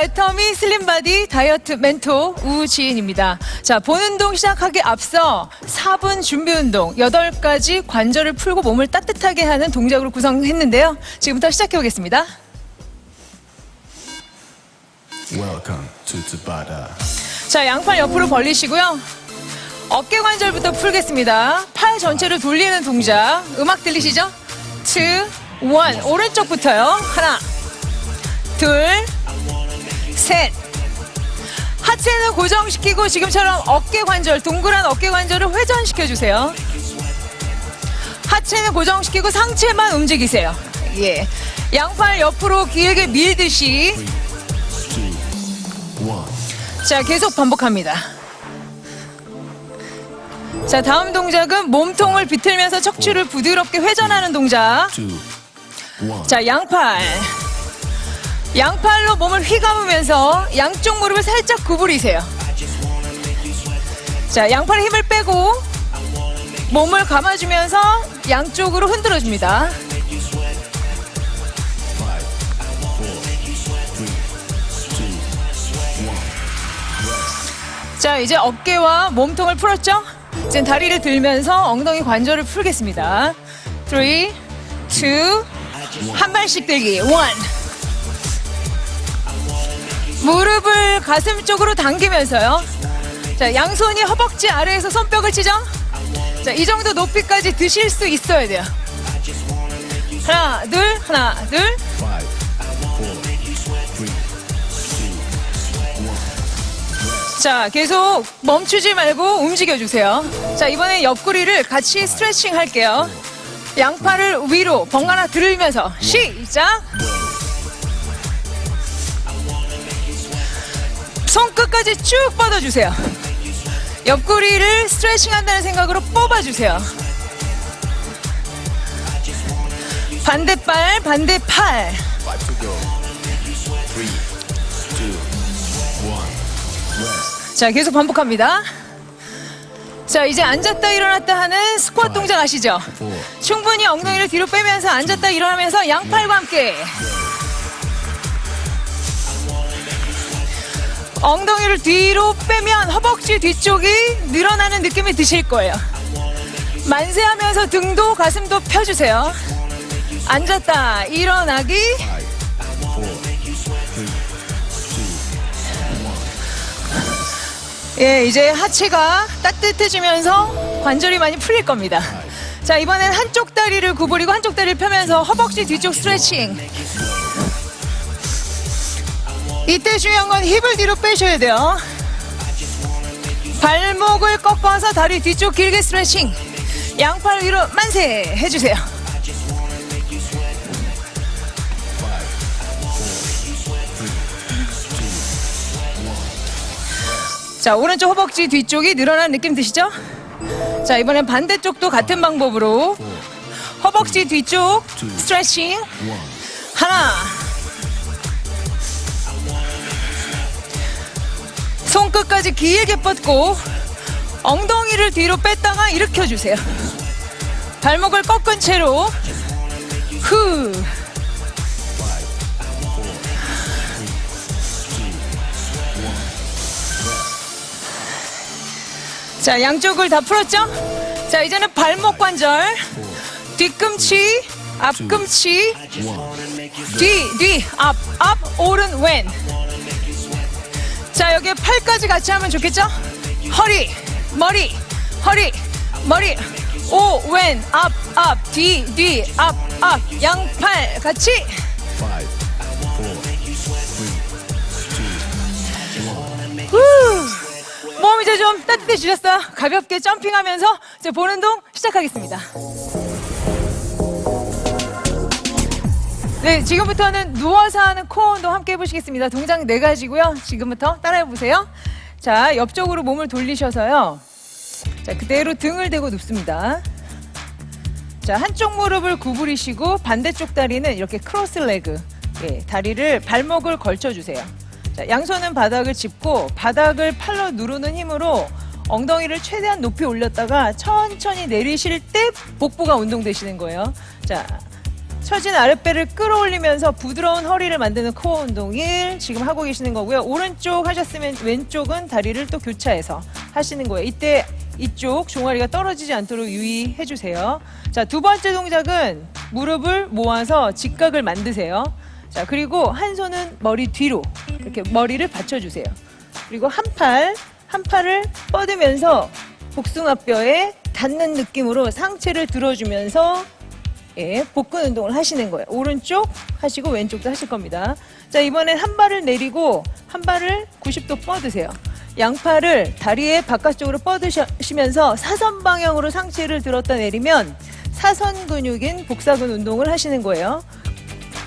애터미 슬림바디 다이어트 멘토 우지인입니다. 자, 본 운동 시작하기 앞서 4분 준비 운동 8가지 관절을 풀고 몸을 따뜻하게 하는 동작으로 구성했는데요. 지금부터 시작해 보겠습니다. Welcome to Tabata. 자, 양팔 옆으로 벌리시고요. 어깨 관절부터 풀겠습니다. 팔 전체를 돌리는 동작. 음악 들리시죠? 2, 1. 오른쪽부터요. 하나, 둘, 셋. 하체는 고정시키고 지금처럼 어깨 관절, 동그란 어깨 관절을 회전시켜 주세요. 하체는 고정시키고 상체만 움직이세요. 예. 양팔 옆으로 길게 밀듯이. 자, 계속 반복합니다. 자, 다음 동작은 몸통을 비틀면서 척추를 부드럽게 회전하는 동작. 자, 양팔. 양팔로 몸을 휘감으면서 양쪽 무릎을 살짝 구부리세요. 자, 양팔에 힘을 빼고 몸을 감아주면서 양쪽으로 흔들어줍니다. 자, 이제 어깨와 몸통을 풀었죠? 이제 다리를 들면서 엉덩이 관절을 풀겠습니다. 3, 2, 한 발씩 들기. 1. 무릎을 가슴 쪽으로 당기면서요. 자, 양손이 허벅지 아래에서 손뼉을 치죠? 자, 이 정도 높이까지 드실 수 있어야 돼요. 하나, 둘, 하나, 둘. 자, 계속 멈추지 말고 움직여 주세요. 자, 이번에 옆구리를 같이 스트레칭 할게요. 양팔을 위로 번갈아 들으면서 시작. 손끝까지 쭉 뻗어주세요. 옆구리를 스트레칭 한다는 생각으로 뽑아주세요. 반대발, 반대팔. 자, 계속 반복합니다. 자, 이제 앉았다 일어났다 하는 스쿼트 동작 아시죠? 충분히 엉덩이를 뒤로 빼면서 앉았다 일어나면서 양팔과 함께 엉덩이를 뒤로 빼면 허벅지 뒤쪽이 늘어나는 느낌이 드실 거예요. 만세하면서 등도 가슴도 펴주세요. 앉았다 일어나기. 예, 이제 하체가 따뜻해지면서 관절이 많이 풀릴 겁니다. 자, 이번엔 한쪽 다리를 구부리고 한쪽 다리를 펴면서 허벅지 뒤쪽 스트레칭. 이때 중요한 건 힙을 뒤로 빼셔야 돼요. 발목을 꺾어서 다리 뒤쪽 길게 스트레칭. 양팔 위로 만세 해주세요. 자, 오른쪽 허벅지 뒤쪽이 늘어난 느낌 드시죠? 자, 이번엔 반대쪽도 같은 방법으로 허벅지 뒤쪽 스트레칭. 하나 손끝까지 길게 뻗고 엉덩이를 뒤로 뺐다가 일으켜 주세요. 발목을 꺾은 채로 후 자, 양쪽을 다 풀었죠? 자, 이제는 발목 관절, 뒤꿈치, 앞꿈치. 뒤, 뒤, 앞, 앞, 오른, 왼. 자, 여기에 팔까지 같이 하면 좋겠죠? 허리, 머리, 허리, 머리, 오, 왼, 앞, 앞, 뒤, 뒤, 앞, 앞, 양팔 같이. 후. 몸 이제 좀 따뜻해지셨어요? 가볍게 점핑하면서 이제 보는 동 시작하겠습니다. 네, 지금부터는 누워서 하는 코어 운동 함께 해보시겠습니다. 동작 네 가지고요. 지금부터 따라해보세요. 자, 옆쪽으로 몸을 돌리셔서요. 자, 그대로 등을 대고 눕습니다. 자, 한쪽 무릎을 구부리시고 반대쪽 다리는 이렇게 크로스 레그. 예, 다리를 발목을 걸쳐 주세요. 자, 양손은 바닥을 짚고 바닥을 팔로 누르는 힘으로 엉덩이를 최대한 높이 올렸다가 천천히 내리실 때 복부가 운동되시는 거예요. 자, 처진 아랫배를 끌어올리면서 부드러운 허리를 만드는 코어 운동을 지금 하고 계시는 거고요. 오른쪽 하셨으면 왼쪽은 다리를 또 교차해서 하시는 거예요. 이때 이쪽 종아리가 떨어지지 않도록 유의해 주세요. 자, 두 번째 동작은 무릎을 모아서 직각을 만드세요. 자, 그리고 한 손은 머리 뒤로 이렇게 머리를 받쳐 주세요. 그리고 한 팔, 한 팔을 뻗으면서 복숭아뼈에 닿는 느낌으로 상체를 들어주면서 예, 복근 운동을 하시는 거예요. 오른쪽 하시고 왼쪽도 하실 겁니다. 자, 이번엔 한 발을 내리고 한 발을 90도 뻗으세요. 양팔을 다리의 바깥쪽으로 뻗으시면서 사선 방향으로 상체를 들었다 내리면 사선 근육인 복사근 운동을 하시는 거예요.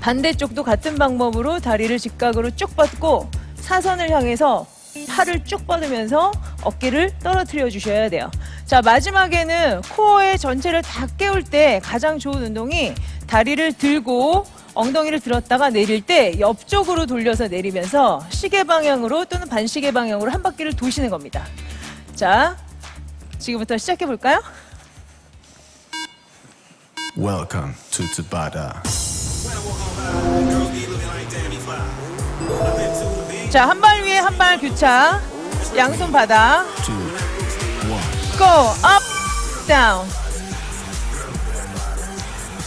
반대쪽도 같은 방법으로 다리를 직각으로 쭉 뻗고 사선을 향해서 팔을 쭉 뻗으면서 어깨를 떨어뜨려 주셔야 돼요. 자, 마지막에는 코어의 전체를 다 깨울 때 가장 좋은 운동이 다리를 들고 엉덩이를 들었다가 내릴 때 옆쪽으로 돌려서 내리면서 시계 방향으로 또는 반시계 방향으로 한 바퀴를 도시는 겁니다. 자, 지금부터 시작해 볼까요? Welcome to Tabata. 자, 한 발 위에 한 발 교차. 양손 바닥. Go up down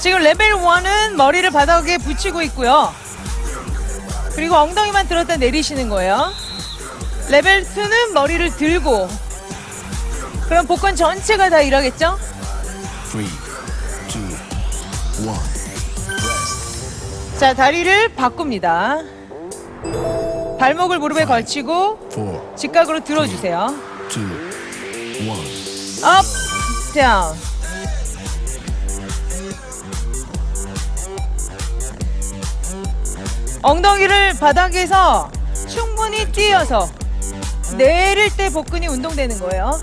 지금 레벨 1은 머리를 바닥에 붙이고 있고요 그리고 엉덩이만 들었다 내리시는 거예요 레벨 2는 머리를 들고 그럼 복근 전체가 다 일하겠죠? Three, two, one. Rest. 자 다리를 바꿉니다 발목을 무릎에 걸치고 직각으로 들어주세요. up down. 엉덩이를 바닥에서 충분히 띄어서 내릴 때 복근이 운동되는 거예요.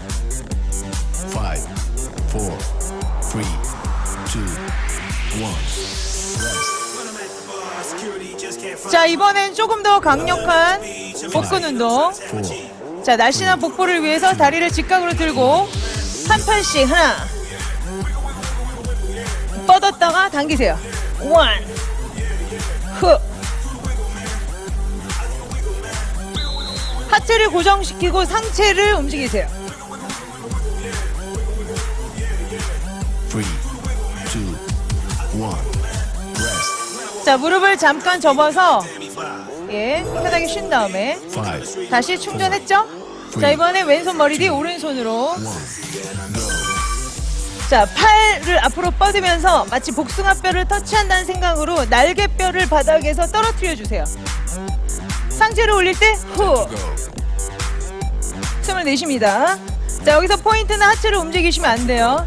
자, 이번엔 조금 더 강력한 복근 운동. 자, 날씬한 복부를 위해서 다리를 직각으로 들고 한 팔씩 하나. 뻗었다가 당기세요. 원. 후. 하체를 고정시키고 상체를 움직이세요. 자, 무릎을 잠깐 접어서 예, 편하게 쉰 다음에 다시 충전했죠? 자, 이번에 왼손 머리 뒤 오른손으로. 자, 팔을 앞으로 뻗으면서 마치 복숭아뼈를 터치한다는 생각으로 날개뼈를 바닥에서 떨어뜨려 주세요. 상체를 올릴 때 후. 숨을 내쉽니다. 자, 여기서 포인트는 하체를 움직이시면 안 돼요.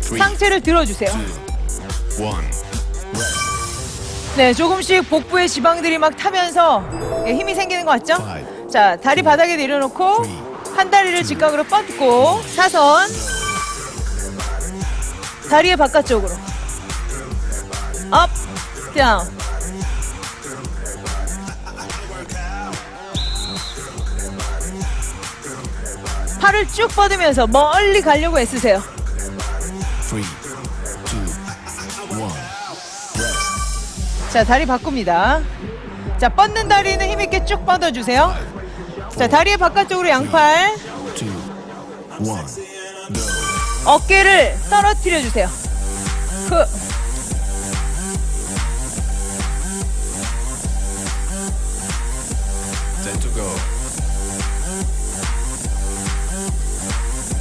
상체를 들어주세요. 네, 조금씩 복부의 지방들이 막 타면서 예, 힘이 생기는 것 같죠? 자, 다리 바닥에 내려놓고 한 다리를 직각으로 뻗고 사선 다리의 바깥쪽으로 업, 다운 팔을 쭉 뻗으면서 멀리 가려고 애쓰세요. 자, 다리 바꿉니다. 자, 뻗는 다리는 힘있게 쭉 뻗어주세요. 자, 다리의 바깥쪽으로 양팔. 어깨를 떨어뜨려 주세요. 후. Ten to go.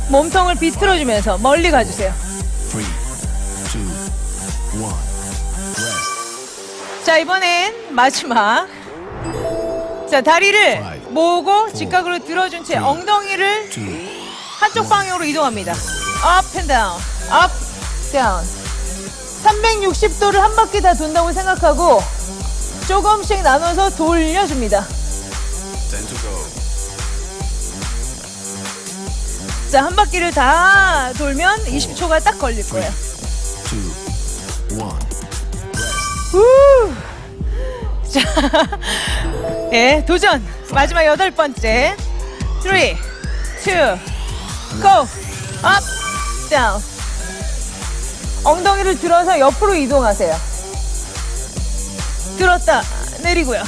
몸통을 비틀어주면서 멀리 가주세요. 자, 이번엔 마지막. 자, 다리를 모으고 직각으로 들어준 채 엉덩이를 한쪽 방향으로 이동합니다. up and down, up, down. 360도를 한 바퀴 다 돈다고 생각하고 조금씩 나눠서 돌려줍니다. 자, 한 바퀴를 다 돌면 20초가 딱 걸릴 거예요. 후. 자, 예, 도전. 마지막 여덟 번째. 3, 2, go. up. 엉덩이를 들어서 옆으로 이동하세요. 들었다 내리고요.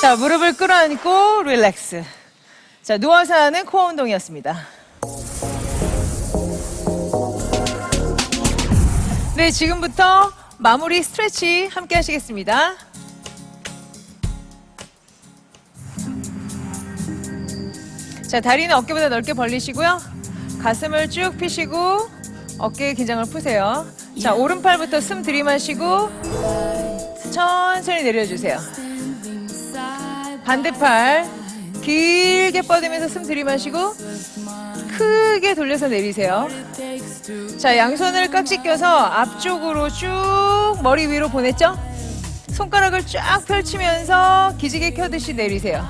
자 무릎을 끌어안고 릴렉스. 자 누워서 하는 코어 운동이었습니다. 네 지금부터 마무리 스트레치 함께 하시겠습니다. 자 다리는 어깨보다 넓게 벌리시고요. 가슴을 쭉 펴시고 어깨 긴장을 푸세요. 자 오른팔부터 숨 들이마시고 천천히 내려주세요. 반대팔 길게 뻗으면서 숨 들이마시고 크게 돌려서 내리세요. 자, 양손을 깍지 껴서 앞쪽으로 쭉 머리 위로 보냈죠? 손가락을 쫙 펼치면서 기지개 켜듯이 내리세요.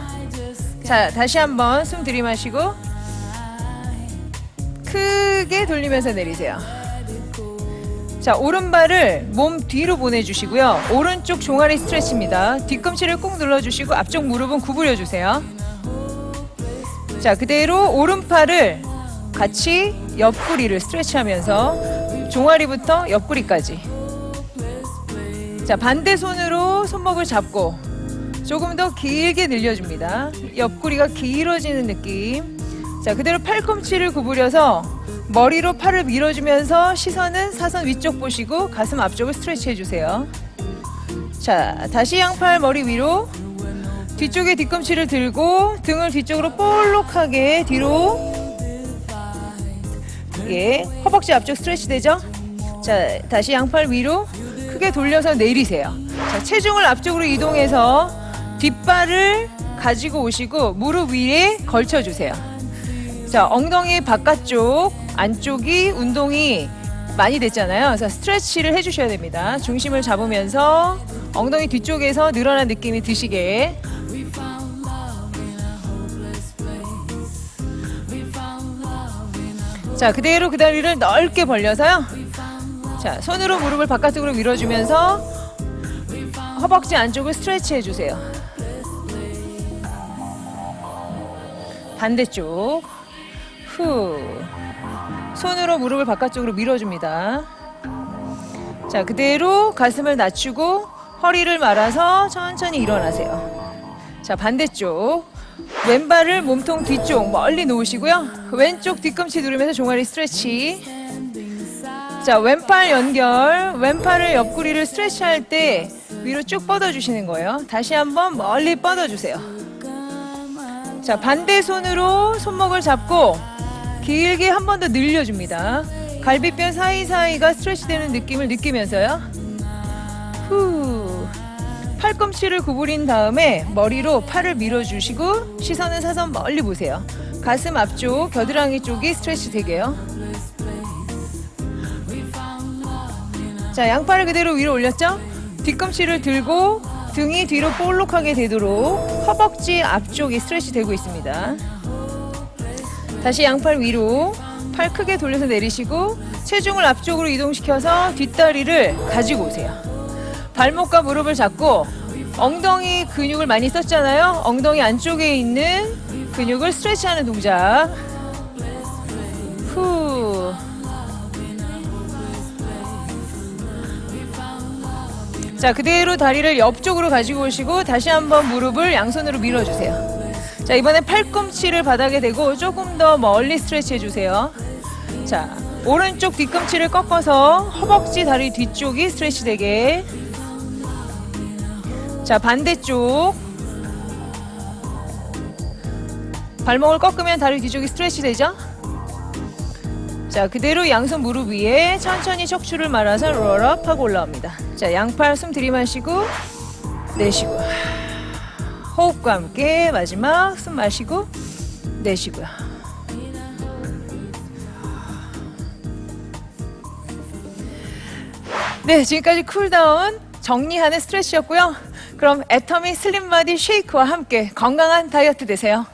자, 다시 한번 숨 들이마시고 크게 돌리면서 내리세요. 자, 오른발을 몸 뒤로 보내주시고요. 오른쪽 종아리 스트레치입니다. 뒤꿈치를 꾹 눌러주시고 앞쪽 무릎은 구부려 주세요. 자, 그대로 오른팔을 같이 옆구리를 스트레치하면서 종아리부터 옆구리까지. 자, 반대 손으로 손목을 잡고 조금 더 길게 늘려줍니다. 옆구리가 길어지는 느낌. 자, 그대로 팔꿈치를 구부려서 머리로 팔을 밀어주면서 시선은 사선 위쪽 보시고 가슴 앞쪽을 스트레치 해주세요. 자, 다시 양팔 머리 위로 뒤쪽에 뒤꿈치를 들고 등을 뒤쪽으로 볼록하게 뒤로 예, 허벅지 앞쪽 스트레치 되죠? 자, 다시 양팔 위로 크게 돌려서 내리세요. 자, 체중을 앞쪽으로 이동해서 뒷발을 가지고 오시고 무릎 위에 걸쳐 주세요. 자, 엉덩이 바깥쪽, 안쪽이 운동이 많이 됐잖아요. 그래서 스트레치를 해주셔야 됩니다. 중심을 잡으면서 엉덩이 뒤쪽에서 늘어난 느낌이 드시게. 자, 그대로 그 다리를 넓게 벌려서요. 자, 손으로 무릎을 바깥쪽으로 밀어주면서 허벅지 안쪽을 스트레치 해주세요. 반대쪽. 후. 손으로 무릎을 바깥쪽으로 밀어줍니다. 자, 그대로 가슴을 낮추고 허리를 말아서 천천히 일어나세요. 자, 반대쪽. 왼발을 몸통 뒤쪽 멀리 놓으시고요. 왼쪽 뒤꿈치 누르면서 종아리 스트레치. 자, 왼팔 연결. 왼팔을 옆구리를 스트레치 할 때 위로 쭉 뻗어주시는 거예요. 다시 한번 멀리 뻗어주세요. 자, 반대 손으로 손목을 잡고 길게 한 번 더 늘려줍니다. 갈비뼈 사이사이가 스트레치 되는 느낌을 느끼면서요. 후. 팔꿈치를 구부린 다음에 머리로 팔을 밀어주시고 시선은 사선 멀리 보세요. 가슴 앞쪽, 겨드랑이 쪽이 스트레치 되게요. 자, 양팔을 그대로 위로 올렸죠? 뒤꿈치를 들고 등이 뒤로 볼록하게 되도록 허벅지 앞쪽이 스트레치 되고 있습니다. 다시 양팔 위로 팔 크게 돌려서 내리시고 체중을 앞쪽으로 이동시켜서 뒷다리를 가지고 오세요. 발목과 무릎을 잡고 엉덩이 근육을 많이 썼잖아요. 엉덩이 안쪽에 있는 근육을 스트레치하는 동작. 후. 자, 그대로 다리를 옆쪽으로 가지고 오시고 다시 한번 무릎을 양손으로 밀어주세요. 자, 이번엔 팔꿈치를 바닥에 대고 조금 더 멀리 스트레치 해주세요. 자, 오른쪽 뒤꿈치를 꺾어서 허벅지 다리 뒤쪽이 스트레치 되게. 자, 반대쪽. 발목을 꺾으면 다리 뒤쪽이 스트레치 되죠? 자, 그대로 양손 무릎 위에 천천히 척추를 말아서 롤업 하고 올라옵니다. 자, 양팔 숨 들이마시고 내쉬고. 호흡과 함께 마지막 숨 마시고 내쉬고요. 네, 지금까지 쿨다운 정리하는 스트레치였고요. 그럼 애터미 슬림바디 쉐이크와 함께 건강한 다이어트 되세요.